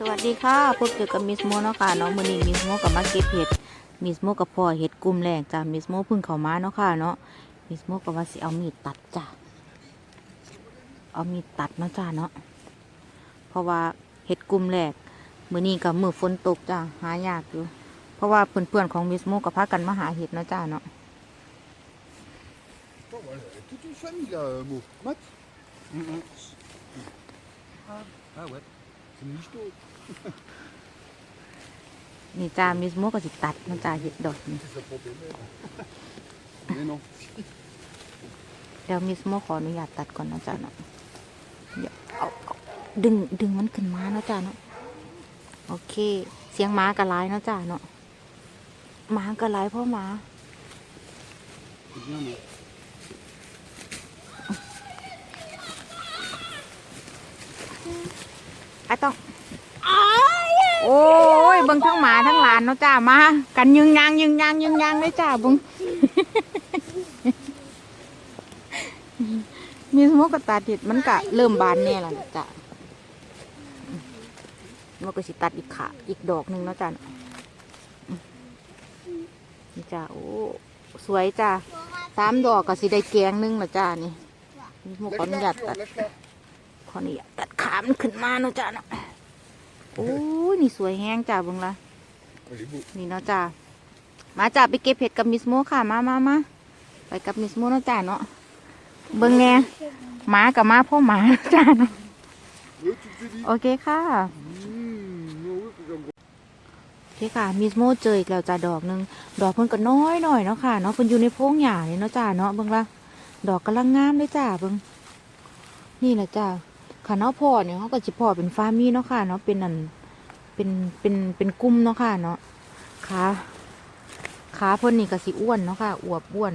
สวัสดีค่ะพบเจอกับมิสโมเนาะค่ะเนาะมื้อนี้มิสโมกับมาเก็บเห็ดมิสโมกับพ่อเห็ดกลุ่มแรกจ้ะมิสโมพิ่งเข้ามาเนาะค่ะเนาะมิสโมก็ว่าสิเอามีดตัดจ้ะเอามีดตัดเนาะจ้ะเนาะเพราะว่าเห็ดกลุ่มแรกมือนี้กับมือฝนตกจ้ะหายากอยู่เพราะว่าเพื่อนๆของมิสโมก็พากันมาหาเห็ดเนาะจ้ะเนาะ toute une famille là, Mo. Matt ah ouais, c'est une michto. นี่จ้ามิสโมก็สิตัดเนาะจ้ะเห็ดดอกนี่ C'est ça pour tes mères. Mais non. เดี๋ยวมิสโมขออนุญาตตัดก่อนเนาะจ้ะเนาะเดี๋ยวเอาเอาดึงดึงมันขึ้นมาเนาะจ้ะเนาะโอเค เสียงหม้ากระไลเนาะจ้ะเนาะหม้ากระไลเพราะหมา C'est bien, mais. ไอ้ ต้องโอ้ยเบิ่งทั้งหมาทั้งหลานเนาะจ้ามา กันยึงยางยึงยางยึงยางเลยจ้าเบิ่งมีสมกกระตาติดมันกะเริ่มบานแน่แล้วนะจ้ะอืมมันก็สิตัดอีกขาอีกดอกหนึ่งเนาะจ้ะอืมนี่จ้าโอ้สวยจ้าสามดอกก็สิได้แกงหนึงละจ้านี่มีสมกขออนุญาต Lève-la, ตัด lève-la. ขอนี่ตัดขามันขึ้นมาเนาะจ้าเนาะโอ้ยนี่สวยแห้งจ้าเบิ่งละ Elle est beau. นี่เนาะจ้ามาจ้าไปเก็บเห็ดกับมิสโมค่ะมามามาไปกับมิสโมเนาะจ้าเนาะเบิ่งแหน่หมากับมาพ่อหมาเนาะจ้าเนาะ Ouais, tu te dis. โอเคค่ะ Mmh, oh, ouais, c'est comme โอเคค่ะมิสโมเจออีกแล้วจ้าดอกหนึงดอกเพิ่นก็น้อยหน่อยเนาะค่ะเนาะเพิ่นอยู่ในโพรงหญ้าเลยเนาะจ้าเนาะเบิ่งละดอกกำลังงามเลยจ้าเบิ่งนี่แหละจ้า ค่ะเนาะพ่อเนี่ยเขาก็สิพ่อเป็นฟาร์มีเนาะค่ะเนาะเป็นอันเป็นเป็นเป็นกลุ่มเนาะค่ะเนาะขาขาเพิ่นนี่ก็สิอ้วนเนาะค่ะอวบอ้วน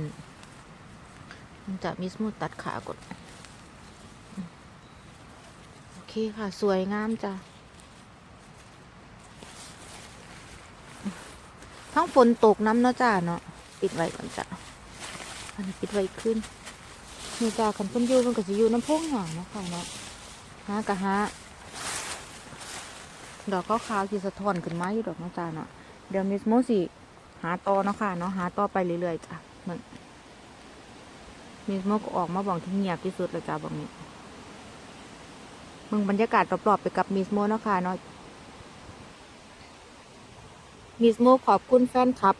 มันจะมิสโมตัดขากดโอเคค่ะ สวยงามจ้าทั้งฝนตกน้ำเนาะจ้าเนาะปิดไว้ก่อนจ้ะอันนี้ปิดไว้ขึ้นนี่จ้าคันเพิ่นอยู่มันก็สิอยู่น้ำพุ่งหน่อยเนาะค่ะเนาะ หากะหาดอกขาวๆที่สะท้อนขึ้นมาอยู่ดอกเนาะจ้าเนาะเดี๋ยวมิสโมสิหาต่อเนาะค่ะเนาะหาต่อไปเรื่อยๆจ้ะมันมิสโมก็ออกมาบอกที่เงียบที่สุดเลยจ้าบอกนี้มึงบรรยากาศรอบๆไปกับมิสโมเนาะค่ะเนาะมิสโมขอบคุณแฟนคลับ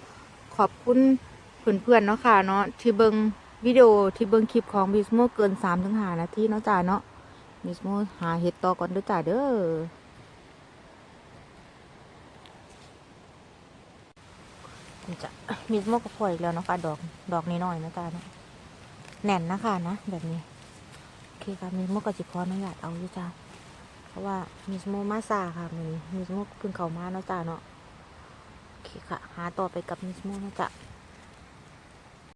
ขอบคุณเพื่อนๆเนาะค่ะเนาะที่เบิงวิดีโอที่เบิงคลิปของมิสโมเกินสามถึงห้านาทีเนาะจ้าเนาะ มิสโมหาเห็ดต่อก่อนเด้อจ้าเด้อจะมิสโมก็พออีกแล้วนะคะดอกดอกน้อยๆนะจ้าเนาะแน่นนะคะนะแบบนี้โอเคค่ะมิสโมก็จิขออนุญาตเอาอยู่จ้าเพราะว่ามิสโมมาซาค่ะมันมิสโมเพิ่งเข้ามาเนาะจ้าเนาะโอเคค่ะ หาต่อไปกับมิสโมนะจ๊ะ